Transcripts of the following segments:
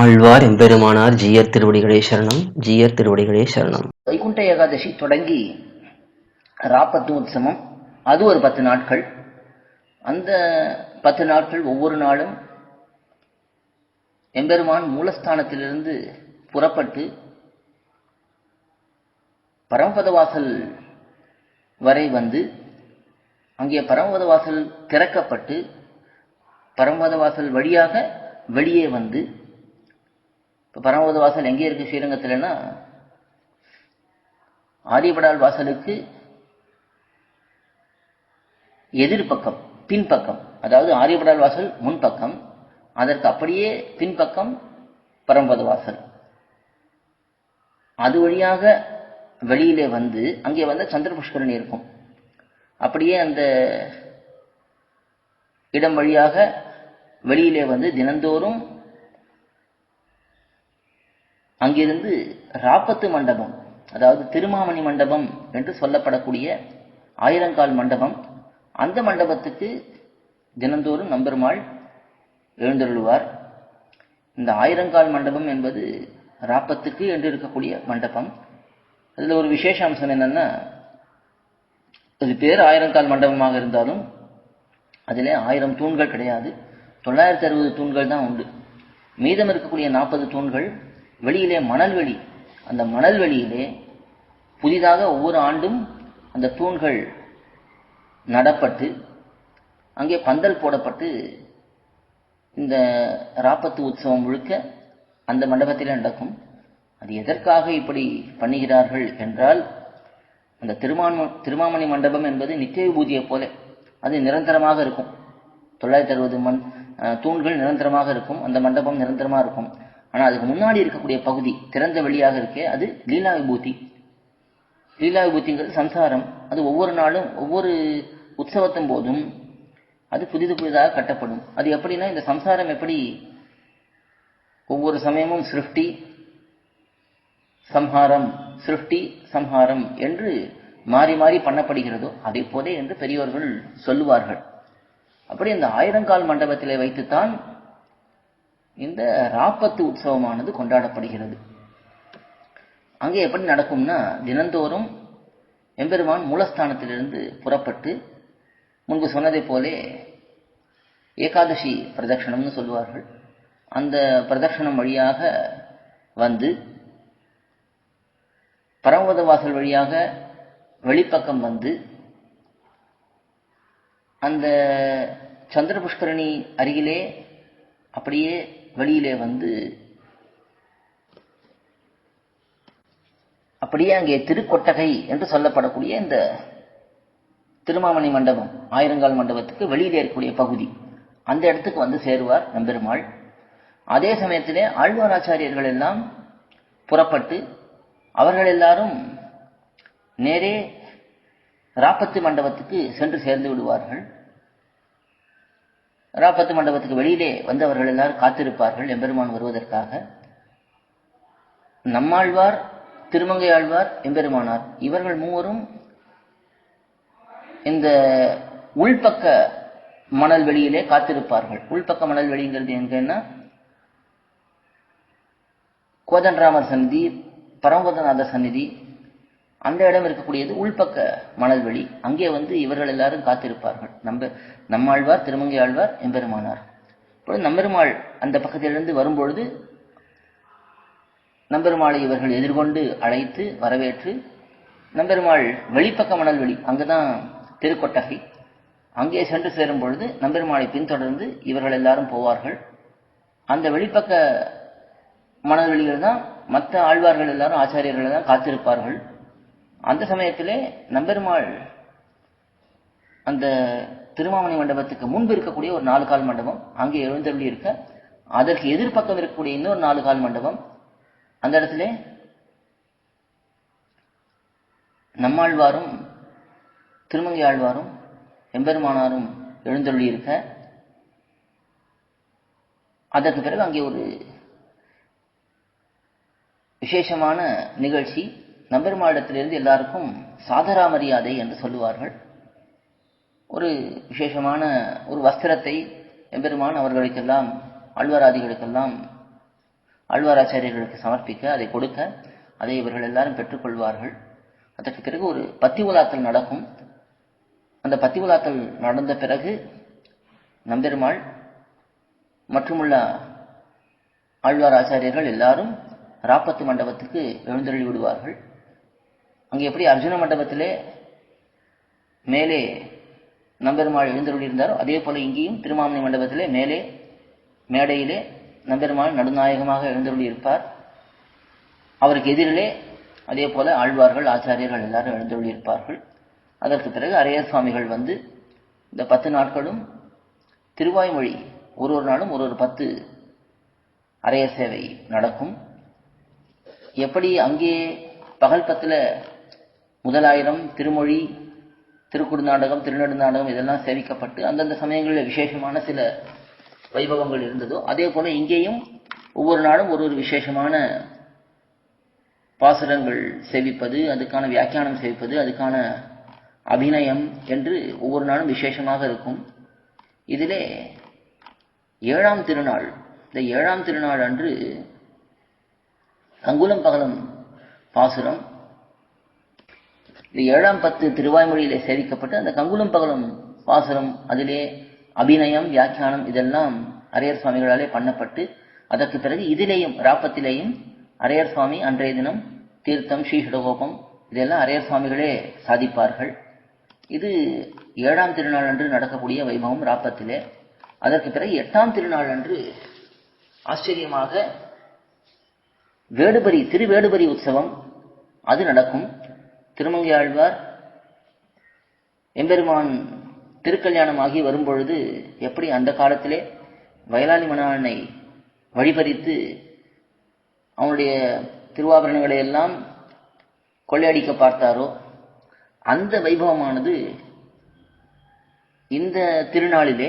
ஆழ்வார் எம்பெருமானார் ஜீயர் திருவடிகளே சரணம் ஜீயர் திருவடிகளே சரணம். வைகுண்ட ஏகாதசி தொடங்கி ராப்பத்து உற்சவம் அது ஒரு பத்து நாட்கள். அந்த பத்து நாட்கள் ஒவ்வொரு நாளும் எம்பெருமான் மூலஸ்தானத்திலிருந்து புறப்பட்டு பரமபத வாசல் வரை வந்து அங்கே பரமபத வாசல் திறக்கப்பட்டு பரமபத வாசல் வழியாக வெளியே வந்து இப்போ பரமபத வாசல் எங்கே இருக்குது ஸ்ரீரங்கத்தில்னா ஆரியபடால் வாசலுக்கு எதிர்பக்கம் பின்பக்கம் அதாவது ஆரியபடால் வாசல் முன்பக்கம் அதற்கு அப்படியே பின்பக்கம் பரமபத வாசல். அது வழியாக வெளியிலே வந்து அங்கே வந்து சந்திரபுஷ்கரணி இருக்கும். அப்படியே அந்த இடம் வழியாக வெளியிலே வந்து தினந்தோறும் அங்கிருந்து ராப்பத்து மண்டபம் அதாவது திருமாமணி மண்டபம் என்று சொல்லப்படக்கூடிய ஆயிரங்கால் மண்டபம் அந்த மண்டபத்துக்கு தினந்தோறும் நம்பெருமாள் எழுந்தருள்வார். இந்த ஆயிரங்கால் மண்டபம் என்பது ராப்பத்துக்கு என்று இருக்கக்கூடிய மண்டபம். அதில் ஒரு விசேஷ அம்சம் என்னன்னா அது பேர் ஆயிரங்கால் மண்டபமாக இருந்தாலும் அதில் ஆயிரம் தூண்கள் கிடையாது. தொள்ளாயிரத்தி அறுபது தூண்கள் தான் உண்டு. மீதம் இருக்கக்கூடிய நாற்பது தூண்கள் வெளியிலே மணல் வெளி. அந்த மணல் வெளியிலே புதிதாக ஒவ்வொரு ஆண்டும் அந்த தூண்கள் நடப்பட்டு அங்கே பந்தல் போடப்பட்டு இந்த ராப்பத்து உற்சவம் முழுக்க அந்த மண்டபத்தில் நடக்கும். அது எதற்காக இப்படி பண்ணுகிறார்கள் என்றால் அந்த திருமான் திருமாமணி மண்டபம் என்பது நித்திய பூஜையை போல அது நிரந்தரமாக இருக்கும். தொள்ளாயிரத்தி அறுபது மண் தூண்கள் நிரந்தரமாக இருக்கும். அந்த மண்டபம் நிரந்தரமாக இருக்கும். ஆனால் அதுக்கு முன்னாடி இருக்கக்கூடிய பகுதி திறந்த வெளியாக இருக்கே அது லீலா விபூதி லீலா விபூதிங்கிறது சம்சாரம். அது ஒவ்வொரு நாளும் ஒவ்வொரு உற்சவத்தின் போதும் அது புதிது புதிதாக கட்டப்படும். அது எப்படின்னா இந்த சம்சாரம் எப்படி ஒவ்வொரு சமயமும் சிருஷ்டி சம்ஹாரம் சிருஷ்டி சம்ஹாரம் என்று மாறி மாறி பண்ணப்படுகிறதோ அதே போதே என்று பெரியோர்கள் சொல்லுவார்கள். அப்படி இந்த ஆயிரங்கால் மண்டபத்திலே வைத்துத்தான் இந்த ராப்பத்து உற்சவமானது கொண்டாடப்படுகிறது. அங்கே எப்படி நடக்கும்னா தினந்தோறும் எம்பெருமான் மூலஸ்தானத்திலிருந்து புறப்பட்டு முன்பு சொன்னதை போலே ஏகாதசி பிரதட்சணம்னு சொல்லுவார்கள். அந்த பிரதட்சணம் வழியாக வந்து பரமபத வாசல் வழியாக வெளிப்பக்கம் வந்து அந்த சந்திர புஷ்கரணி அருகிலே அப்படியே வெளியிலே வந்து அப்படியே அங்கே திருக்கொட்டகை என்று சொல்லப்படக்கூடிய இந்த திருமாமணி மண்டபம் ஆயிரங்கால் மண்டபத்துக்கு வெளியிலே இருக்கக்கூடிய பகுதி. அந்த இடத்துக்கு வந்து சேருவார் நம்பெருமாள். அதே சமயத்திலே ஆழ்வாராச்சாரியர்கள் எல்லாம் புறப்பட்டு அவர்கள் எல்லாரும் நேரே ராப்பத்து மண்டபத்துக்கு சென்று சேர்ந்து விடுவார்கள். ராப்பத்து மண்டபத்துக்கு வெளியிலே வந்தவர்கள் எல்லாரும் காத்திருப்பார்கள் எம்பெருமான் வருவதற்காக. நம்மாழ்வார் திருமங்கை ஆழ்வார் எம்பெருமானார் இவர்கள் மூவரும் இந்த உள்பக்க மணல் வெளியிலே காத்திருப்பார்கள். உள்பக்க மணல் வெளிங்கிறது எங்கன்னா கோதண்டராமர் சந்நிதி பரமபதநாத சந்நிதி அந்த இடம் இருக்கக்கூடியது உள்பக்க மணல்வெளி. அங்கே வந்து இவர்கள் எல்லாரும் காத்திருப்பார்கள். நம்ப நம்மாழ்வார் திருமங்கை ஆழ்வார் எம்பெருமானார். இப்பொழுது நம்பெருமாள் அந்த பக்கத்திலிருந்து வரும்பொழுது நம்பெருமாளை இவர்கள் எதிர்கொண்டு அழைத்து வரவேற்று நம்பெருமாள் வெளிப்பக்க மணல்வெளி அங்குதான் திருக்கொட்டகை. அங்கே சென்று சேரும் பொழுது நம்பெருமாளை பின்தொடர்ந்து இவர்கள் எல்லாரும் போவார்கள். அந்த வெளிப்பக்க மணல்வெளியில் தான் மற்ற ஆழ்வார்கள் எல்லாரும் ஆச்சாரியர்கள் தான் காத்திருப்பார்கள். அந்த சமயத்திலே நம்பெருமாள் அந்த திருமாமணி மண்டபத்துக்கு முன்பு இருக்கக்கூடிய ஒரு நாலு கால் மண்டபம் அங்கே எழுந்தருளி இருக்க அதற்கு எதிர்ப்பக்கம் இருக்கக்கூடிய இன்னொரு நாலு கால் மண்டபம் அந்த இடத்துல நம்மாழ்வாரும் திருமங்கை ஆழ்வாரும் எம்பெருமானாரும் எழுந்தருளி இருக்க அதற்கு பிறகு அங்கே ஒரு விசேஷமான நிகழ்ச்சி நம்பெருமாடத்திலிருந்து எல்லாருக்கும் சாதரா மரியாதை என்று சொல்லுவார்கள். ஒரு விசேஷமான ஒரு வஸ்திரத்தை எம்பெருமான் அவர்களுக்கெல்லாம் ஆழ்வாராதிகளுக்கெல்லாம் ஆழ்வாராச்சாரியர்களுக்கு சமர்ப்பிக்க அதை கொடுக்க அதை இவர்கள் எல்லாரும் பெற்றுக்கொள்வார்கள். அதற்கு பிறகு ஒரு பத்தி உலாத்தல் நடக்கும். அந்த பத்தி உலாத்தல் நடந்த பிறகு நம்பெருமாள் மற்றுமுள்ள ஆழ்வார் ஆச்சாரியர்கள் எல்லாரும் ராப்பத்து மண்டபத்துக்கு எழுந்தருளி விடுவார்கள் அங்கே எப்படி அர்ஜுன மண்டபத்திலே மேலே நம்பெருமாள் எழுந்தருளியிருந்தாரோ அதே போல இங்கேயும் திருமாமணி மண்டபத்திலே மேலே மேடையிலே நம்பெருமாள் நடுநாயகமாக எழுந்தருளியிருப்பார். அவருக்கு எதிரிலே அதே போல ஆழ்வார்கள் ஆச்சாரியர்கள் எல்லாரும் எழுந்தருளியிருப்பார்கள். அதற்கு பிறகு அரையர் சுவாமிகள் வந்து இந்த பத்து நாட்களும் திருவாய்மொழி ஒரு ஒரு நாளும் ஒரு ஒரு பத்து அரையர் சேவை நடக்கும். எப்படி அங்கே பகல் பத்தில் முதலாயிரம் திருமொழி திருக்குறுநாடகம் திருநெடுநாடகம் இதெல்லாம் சேவிக்கப்பட்டு அந்தந்த சமயங்களில் விசேஷமான சில வைபவங்கள் இருந்ததோ அதே போல இங்கேயும் ஒவ்வொரு நாளும் ஒரு ஒரு விசேஷமான பாசுரங்கள் சேவிப்பது அதுக்கான வியாக்கியானம் சேவிப்பது அதுக்கான அபிநயம் என்று ஒவ்வொரு நாளும் விசேஷமாக இருக்கும். இதிலே ஏழாம் திருநாள் இந்த ஏழாம் திருநாள் அன்று அங்குலம் பகலம் பாசுரம் இந்த ஏழாம் பத்து திருவாய்மொழியிலே சேவிக்கப்பட்டு அந்த கங்குலம் பகலம் பாசுரம் அதிலே அபிநயம் வியாக்கியானம் இதெல்லாம் அரையர் சுவாமிகளாலே பண்ணப்பட்டு அதற்கு பிறகு இதிலேயும் ராப்பத்திலேயும் அரையர் சுவாமி அன்றைய தினம் தீர்த்தம் ஸ்ரீஷடகோபம் இதெல்லாம் அரையர் சுவாமிகளே சாதிப்பார்கள். இது ஏழாம் திருநாள் அன்று நடக்கக்கூடிய வைபவம் ராப்பத்திலே. அதற்கு பிறகு எட்டாம் திருநாள் அன்று ஆச்சரியமாக வேடுபரி திருவேடுபரி உற்சவம் அது நடக்கும். திருமங்கை ஆழ்வார் எம்பெருமான் திருக்கல்யாணமாகி வரும்பொழுது எப்படி அந்த காலத்திலே வயலாளி மணாளனை வழிபறித்து அவனுடைய திருவாபரணங்களை எல்லாம் கொள்ளையடிக்க பார்த்தாரோ அந்த வைபவமானது இந்த திருநாளிலே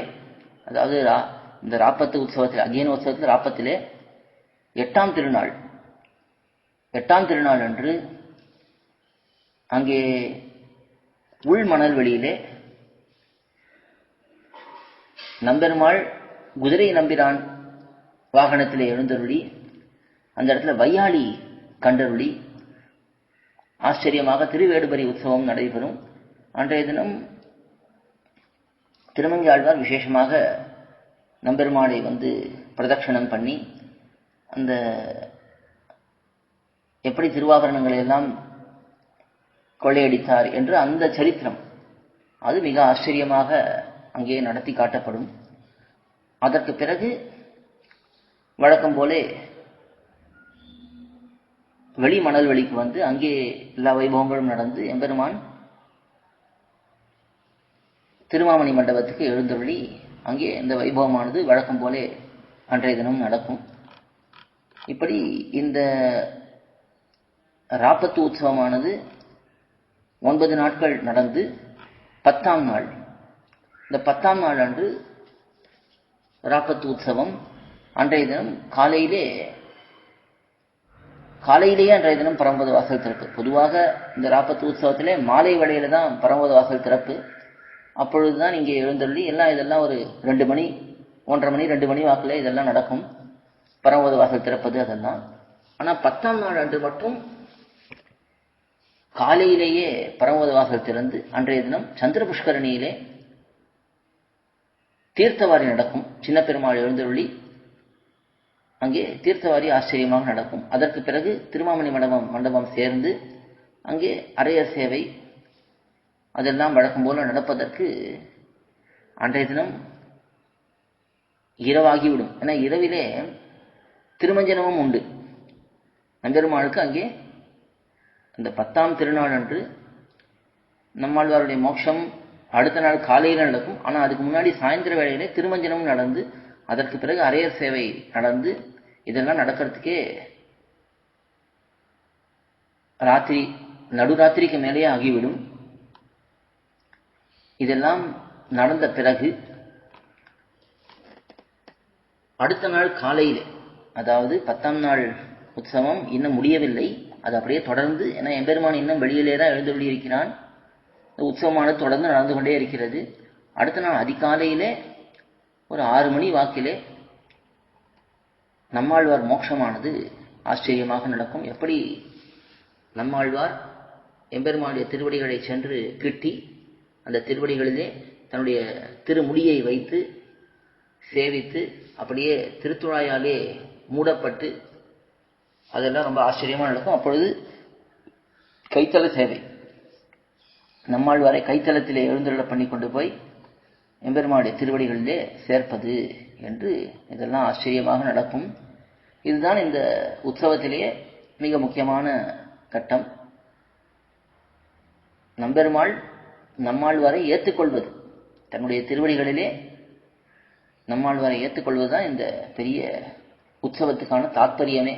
அதாவது ரா- இந்த ராப்பத்து உற்சவத்தில் அகியன உற்சவத்தில் ராப்பத்திலே எட்டாம் திருநாள். எட்டாம் திருநாள் அன்று அங்கே உள் மணல் வெளியிலே நம்பெருமாள் குதிரை நம்பிரான் வாகனத்திலே எழுந்தருளி அந்த இடத்துல வையாளி கண்டருளி ஆச்சரியமாக திருவேடுபரி உற்சவம் நடைபெறும். அன்றைய தினம் திருமங்கை ஆழ்வார் விசேஷமாக நம்பெருமாளை வந்து பிரதட்சணம் பண்ணி அந்த எப்படி திருவாபரணங்களை எல்லாம் கொள்ளையடித்தார் என்று அந்த சரித்திரம். அது மிக ஆச்சரியமாக அங்கே நடத்தி காட்டப்படும். அதற்கு பிறகு வழக்கம் போலே வெளி மணல் வெளிக்கு வந்து அங்கே எல்லா வைபவங்களும் நடந்து எம்பெருமான் திருமாமணி மண்டபத்துக்கு எழுந்தருளி அங்கே இந்த வைபவமானது வழக்கம் போலே அன்றைய தினம் நடக்கும். இப்படி இந்த ராப்பத்து உற்சவமானது ஒன்பது நாட்கள் நடந்து பத்தாம் நாள். இந்த பத்தாம் நாள் அன்று ராப்பத்து உற்சவம். அன்றைய தினம் காலையிலே காலையிலேயே அன்றைய தினம் பரம்பது வாசல் திறப்பு. பொதுவாக இந்த ராப்பத்து உற்சவத்திலே மாலை வேளையில தான் பரம்பது வாசல் திறப்பு. அப்பொழுதுதான் இங்கே எழுந்தள்ளி எல்லாம் இதெல்லாம் ஒரு ரெண்டு மணி ஒன்றரை மணி ரெண்டு மணி வாக்கில் இதெல்லாம் நடக்கும். பரம்பது வாசல் திறப்பது அதெல்லாம். ஆனால் பத்தாம் நாள் அன்று மட்டும் காலையிலேயே பரமபத வாசல் திறந்து அன்றைய தினம் சந்திர புஷ்கரணியிலே தீர்த்தவாரி நடக்கும். சின்ன பெருமாள் எழுந்தருளி அங்கே தீர்த்தவாரி ஆச்சரியமாக நடக்கும். அதற்கு பிறகு திருமாமணி மண்டபம் மண்டபம் சேர்ந்து அங்கே அரையர் சேவை அதெல்லாம் வழக்கம் போல நடப்பதற்கு அன்றைய தினம் இரவாகிவிடும். ஏன்னா இரவிலே திருமஞ்சனமும் உண்டு. நம்பெருமாளுக்கு அங்கே அந்த பத்தாம் திருநாள் அன்று நம்மாழ்வாருடைய மோட்சம் அடுத்த நாள் காலையில் நடக்கும். ஆனால் அதுக்கு முன்னாடி சாயந்தர வேளையிலே திருமஞ்சனமும் நடந்து அதற்கு பிறகு அரையர் சேவை நடந்து இதெல்லாம் நடக்கிறதுக்கே ராத்திரி நடுராத்திரிக்கு மேலேயே ஆகிவிடும். இதெல்லாம் நடந்த பிறகு அடுத்த நாள் காலையில் அதாவது பத்தாம் நாள் உற்சவம் இன்னும் முடியவில்லை. அது அப்படியே தொடர்ந்து ஏன்னா எம்பெருமான் இன்னும் வெளியிலே தான் எழுந்தருளி இருக்கிறான் இந்த உற்சவமானது தொடர்ந்து நடந்து கொண்டே இருக்கிறது. அடுத்த நாள் அதிகாலையிலே ஒரு ஆறு மணி வாக்கிலே நம்மாழ்வார் மோட்சமானது ஆச்சரியமாக நடக்கும். எப்படி நம்மாழ்வார் எம்பெருமானுடைய திருவடிகளை சென்று கிட்டி அந்த திருவடிகளிலே தன்னுடைய திருமுடியை வைத்து சேவித்து அப்படியே திருத்துழாயாலே மூடப்பட்டு அதெல்லாம் ரொம்ப ஆச்சரியமாக நடக்கும். அப்பொழுது கைத்தள சேவை. நம்மாழ்வாரை கைத்தளத்திலே எழுந்தருள பண்ணி கொண்டு போய் எம்பெருமானுடைய திருவடிகளிலே சேர்ப்பது என்று இதெல்லாம் ஆச்சரியமாக நடக்கும். இதுதான் இந்த உற்சவத்திலேயே மிக முக்கியமான கட்டம். நம்பெருமாள் நம்மாழ்வாரை ஏற்றுக்கொள்வது. தன்னுடைய திருவடிகளிலே நம்மாள் வரை ஏற்றுக்கொள்வது தான் இந்த பெரிய உற்சவத்துக்கான தாற்பயமே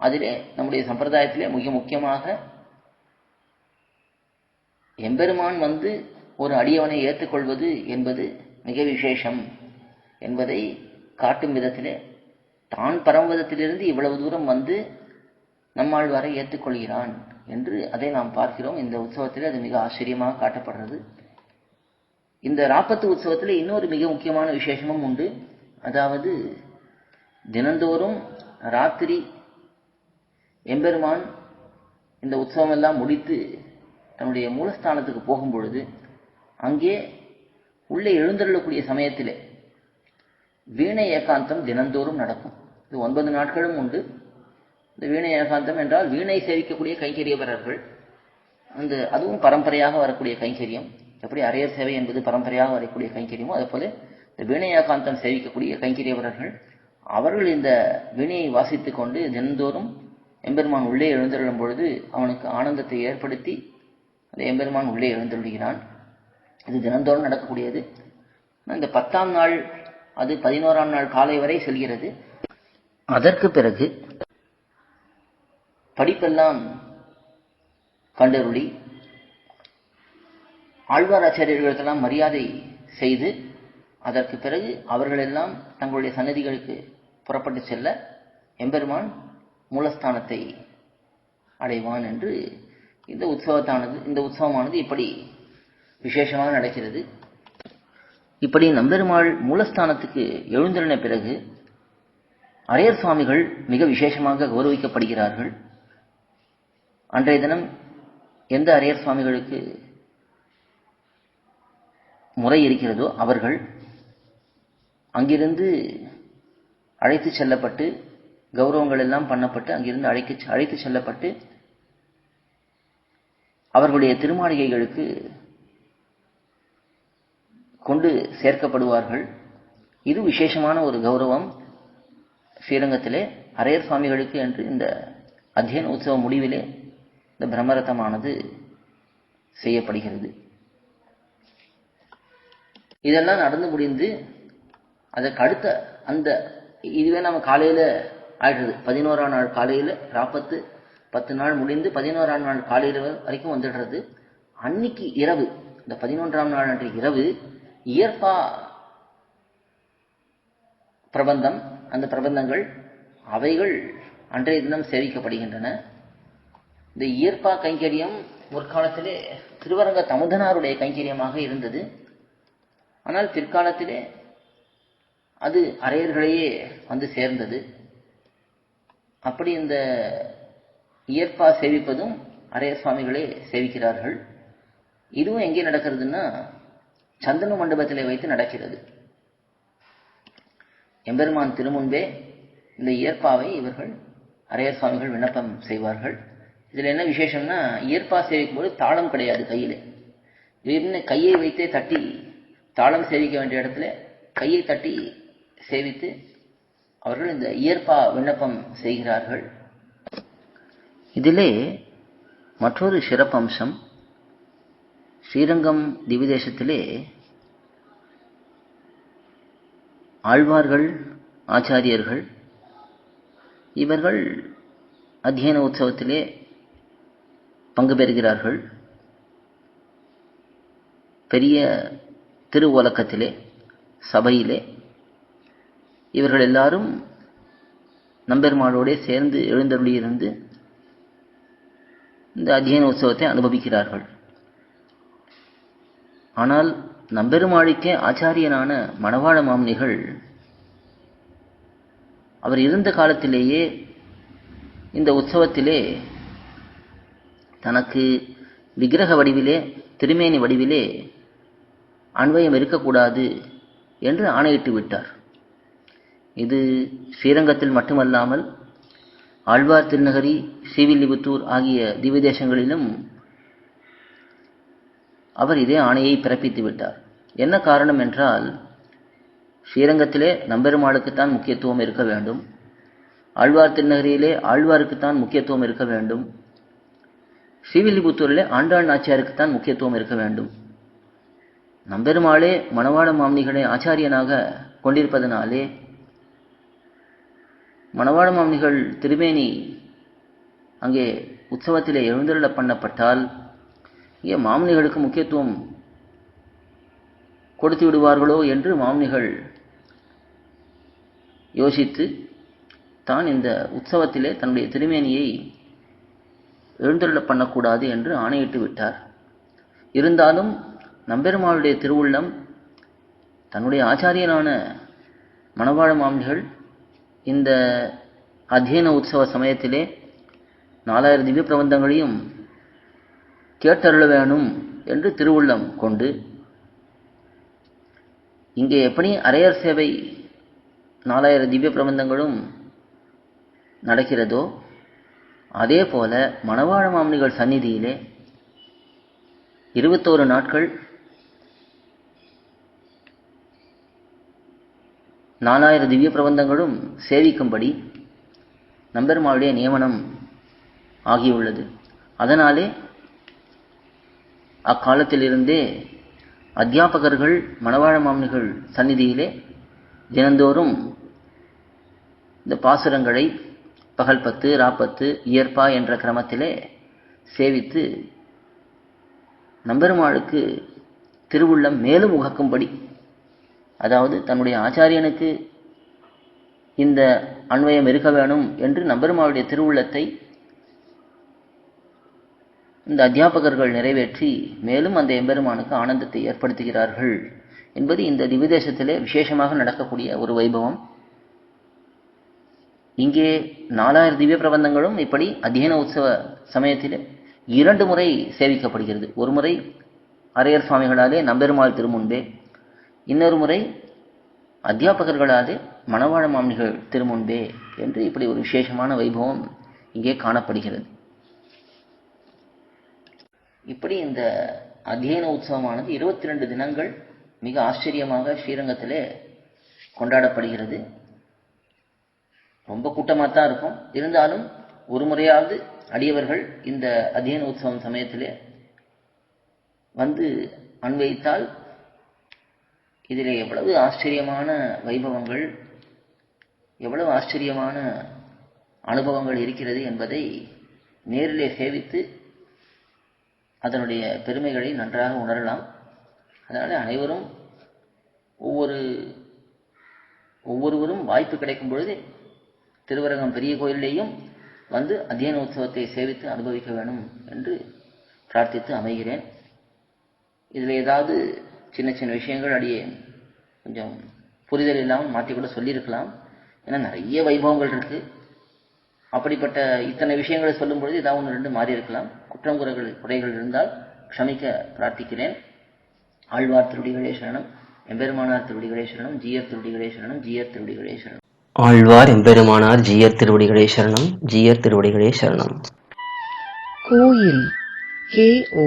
அதிலே நம்முடைய சம்பிரதாயத்திலே மிக முக்கியமாக எம்பெருமான் வந்து ஒரு அடியவனை ஏற்றுக்கொள்வது என்பது மிக விசேஷம் என்பதை காட்டும் விதத்திலே தான் பரமவிதத்திலிருந்து இவ்வளவு தூரம் வந்து நம்மாழ்வாரை ஏற்றுக்கொள்கிறான் என்று அதை நாம் பார்க்கிறோம். இந்த உற்சவத்தில் அது மிக ஆச்சரியமாக காட்டப்படுறது. இந்த ராப்பத்து உற்சவத்தில் இன்னொரு மிக முக்கியமான விசேஷமும் உண்டு. அதாவது தினந்தோறும் ராத்திரி எம்பெருமான் இந்த உற்சவம் எல்லாம் முடித்து தன்னுடைய மூலஸ்தானத்துக்கு போகும் பொழுது அங்கே உள்ளே எழுந்தருளக்கூடிய சமயத்திலே வீணை ஏகாந்தம் தினந்தோறும் நடக்கும். இது ஒன்பது நாட்களும் உண்டு. இந்த வீணை ஏகாந்தம் என்றால் வீணை சேவிக்கக்கூடிய கைங்கரியவரர்கள். அந்த அதுவும் பரம்பரையாக வரக்கூடிய கைங்கரியம். எப்படி அரையர் சேவை என்பது பரம்பரையாக வரக்கூடிய கைங்கரியமோ அதேபோல இந்த வீணை ஏகாந்தம் சேவிக்கக்கூடிய கைங்கரியவரர்கள் அவர்கள் இந்த வீணையை வாசித்துக் கொண்டு தினந்தோறும் எம்பெருமான் உள்ளே எழுந்தருளும் பொழுது அவனுக்கு ஆனந்தத்தை ஏற்படுத்தி அந்த எம்பெருமான் உள்ளே எழுந்தருளுகிறான். இது தினந்தோறும் நடக்கக்கூடியது. இந்த பத்தாம் நாள் அது பதினோராம் நாள் காலை வரை செல்கிறது. அதற்கு பிறகு படிப்பெல்லாம் கண்டருளி ஆழ்வாராச்சாரியர்களுக்கெல்லாம் மரியாதை செய்து அதற்கு பிறகு அவர்களெல்லாம் தங்களுடைய சன்னதிகளுக்கு புறப்பட்டு செல்ல எம்பெருமான் மூலஸ்தானத்தை அடைவான் என்று இந்த உற்சவத்தானது இந்த உற்சவமானது இப்படி விசேஷமாக நடக்கிறது. இப்படி நம்பெருமாள் மூலஸ்தானத்துக்கு எழுந்தருளின பிறகு அரையர் சுவாமிகள் மிக விசேஷமாக கௌரவிக்கப்படுகிறார்கள். அன்றைய தினம் எந்த அரையர் சுவாமிகளுக்கு முறை இருக்கிறதோ அவர்கள் அங்கிருந்து அழைத்து செல்லப்பட்டு கௌரவங்கள் எல்லாம் பண்ணப்பட்டு அங்கிருந்து அழைக்க அழைத்து செல்லப்பட்டு அவர்களுடைய திருமாளிகைகளுக்கு கொண்டு சேர்க்கப்படுவார்கள். இது விசேஷமான ஒரு கௌரவம். ஸ்ரீரங்கத்திலே அரையர் சுவாமிகளுக்கு என்று இந்த அத்தியன உற்சவ முடிவிலே இந்த பிரம்மரதமானது செய்யப்படுகிறது. இதெல்லாம் நடந்து முடிந்து அதற்கு அடுத்த அந்த இதுவே நம்ம காலையில ஆயிடுது பதினோராம் நாள் காலையில் ராப்பத்து பத்து நாள் முடிந்து பதினோராம் நாள் காலையில் வரைக்கும் வந்துடுறது. அன்னைக்கு இரவு இந்த பதினொன்றாம் நாள் அன்று இரவு இயற்பா பிரபந்தம் அந்த பிரபந்தங்கள் அவைகள் அன்றைய தினம் சேவிக்கப்படுகின்றன. இந்த இயற்பா கைங்கரியம் முற்காலத்திலே திருவரங்க தமுதனாருடைய கைங்கரியமாக இருந்தது. ஆனால் பிற்காலத்திலே அது அரையர்களையே வந்து சேர்ந்தது. அப்படி இந்த இயற்பா சேவிப்பதும் அரைய சுவாமிகளே சேவிக்கிறார்கள். இதுவும் எங்கே நடக்கிறதுன்னா சந்தன மண்டபத்திலே வைத்து நடக்கிறது. எம்பெருமான் திருமுன்பே இந்த இயற்பாவை இவர்கள் அரையர் சுவாமிகள் விண்ணப்பம் செய்வார்கள். இதில் என்ன விசேஷம்னா இயற்பா சேவிக்கும் போது தாளம் கிடையாது கையில். திடீர்னு கையை வைத்தே தட்டி தாளம் சேவிக்க வேண்டிய இடத்துல கையை தட்டி சேவித்து அவர்கள் இந்த இயற்பா விண்ணப்பம் செய்கிறார்கள். இதிலே மற்றொரு சிறப்பம்சம் ஸ்ரீரங்கம் திவிதேசத்திலே ஆழ்வார்கள் ஆச்சாரியர்கள் இவர்கள் அத்தியன உற்சவத்திலே பங்கு பெறுகிறார்கள். பெரிய திருவோலக்கத்திலே சபையிலே இவர்கள் எல்லாரும் நம்பெருமாளோடே சேர்ந்து எழுந்தருளியிருந்து இந்த அத்தியன உற்சவத்தை அனுபவிக்கிறார்கள். ஆனால் நம்பெருமாளிக்கே ஆச்சாரியனான மணவாள மாமனிகள் அவர் இருந்த காலத்திலேயே இந்த உற்சவத்திலே தனக்கு விக்கிரக வடிவிலே திருமேனி வடிவிலே அன்வயம் இருக்கக்கூடாது என்று ஆணையிட்டு விட்டார். இது ஸ்ரீரங்கத்தில் மட்டுமல்லாமல் ஆழ்வார் திருநகரி ஸ்ரீவில்லிபுத்தூர் ஆகிய திவ்ய தேசங்களிலும் அவர் இதே ஆணையை பிறப்பித்து விட்டார். என்ன காரணம் என்றால் ஸ்ரீரங்கத்திலே நம்பெருமாளுக்குத்தான் முக்கியத்துவம் இருக்க வேண்டும். ஆழ்வார் திருநகரியிலே ஆழ்வாருக்குத்தான் முக்கியத்துவம் இருக்க வேண்டும். ஸ்ரீவில்லிபுத்தூரிலே ஆண்டாள் நாச்சியாருக்குத்தான் முக்கியத்துவம் இருக்க வேண்டும். நம்பெருமாளே மணவாள மாமனிகளை ஆச்சாரியனாக கொண்டிருப்பதனாலே மணவாள மாமனிகள் திருமேனி அங்கே உற்சவத்திலே எழுந்தருள பண்ணப்பட்டால் இங்கே மாமனிகளுக்கு முக்கியத்துவம் கொடுத்து விடுவார்களோ என்று மாமனிகள் யோசித்து தான் இந்த உற்சவத்திலே தன்னுடைய திருமேனியை எழுந்தருள பண்ணக்கூடாது என்று ஆணையிட்டு விட்டார். இருந்தாலும் நம்பெருமாளுடைய திருவுள்ளம் தன்னுடைய ஆச்சாரியனான மணவாள மாமனிகள் இந்த அத்தியன உற்சவ சமயத்திலே நாலாயிரம் திவ்ய பிரபந்தங்களையும் கேட்டருள வேணும் என்று திருவுள்ளம் கொண்டு இங்கே எப்படி அரையர் சேவை நாலாயிரம் திவ்ய பிரபந்தங்களும் நடக்கிறதோ அதே போல மணவாழ மாமனிகள் சந்நிதியிலே இருபத்தோரு நாட்கள் நாலாயிரம் திவ்ய பிரபந்தங்களும் சேவிக்கும்படி நம்பெருமாளுடைய நியமனம் ஆகியுள்ளது. அதனாலே அக்காலத்திலிருந்தே அத்தியாபகர்கள் மணவாழ மாமனிகள் சந்நிதியிலே தினந்தோறும் இந்த பாசுரங்களை பகல் பத்து ராப்பத்து இயற்பா என்ற கிரமத்திலே சேவித்து நம்பெருமாளுக்கு திருவுள்ளம் மேலும் உகக்கும்படி அதாவது தன்னுடைய ஆச்சாரியனுக்கு இந்த அன்வயம் இருக்க வேணும் என்று நம்பெருமாவுடைய திருவுள்ளத்தை இந்த அத்தியாபகர்கள் நிறைவேற்றி மேலும் அந்த எம்பெருமானுக்கு ஆனந்தத்தை ஏற்படுத்துகிறார்கள் என்பது இந்த திவிதேசத்திலே விசேஷமாக நடக்கக்கூடிய ஒரு வைபவம். இங்கே நாலாயிரம் திவ்ய பிரபந்தங்களும் இப்படி அத்தியன உற்சவ சமயத்திலே இரண்டு முறை சேவிக்கப்படுகிறது. ஒரு முறை அரையர் சுவாமிகளாலே நம்பெருமாள் திருமுன்பே இன்னொரு முறை அத்தியாபகர்களாலே மணவாழ மாமனிகள் திருமுன்பே என்று இப்படி ஒரு விசேஷமான வைபவம் இங்கே காணப்படுகிறது. இப்படி இந்த அத்தியன உற்சவமானது இருபத்தி ரெண்டு தினங்கள் மிக ஆச்சரியமாக ஸ்ரீரங்கத்திலே கொண்டாடப்படுகிறது. ரொம்ப கூட்டமாக தான் இருக்கும். இருந்தாலும் ஒரு முறையாவது அடியவர்கள் இந்த அத்தியன உற்சவம் சமயத்திலே வந்து அன்வைத்தால் இதில் எவ்வளவு ஆச்சரியமான வைபவங்கள் எவ்வளவு ஆச்சரியமான அனுபவங்கள் இருக்கிறது என்பதை நேரிலே சேவித்து அதனுடைய பெருமைகளை நன்றாக உணரலாம். அதனால் அனைவரும் ஒவ்வொரு ஒவ்வொருவரும் வாய்ப்பு கிடைக்கும் பொழுது திருவரங்கம் பெரிய கோயிலேயும் வந்து அத்தியன உற்சவத்தை சேவித்து அனுபவிக்க வேண்டும் என்று பிரார்த்தித்து அமைகிறேன். இதில் ஏதாவது சின்ன சின்ன விஷயங்கள் அடியே கொஞ்சம் புரிதல் இல்லாமல் மாற்றி கூட சொல்லியிருக்கலாம். ஏன்னா நிறைய வைபவங்கள் இருக்கு. அப்படிப்பட்ட இத்தனை விஷயங்களை சொல்லும் பொழுது ஏதாவது ஒன்று ரெண்டு மாறி இருக்கலாம் குற்றம் குறைகள் குறைகள் இருந்தால் க்ஷமிக்க பிரார்த்திக்கிறேன். ஆழ்வார் திருடிகளே சரணம். எம்பெருமானார் திருடிகளே சரணம். ஜீயர் திருடிகளே சரணம். ஜீயர் திருடிகளே சரணம். ஆழ்வார் எம்பெருமானார் ஜீயர் திருவடிகளே சரணம். ஜீயர் திருவடிகளே சரணம். கோயில் கேஓ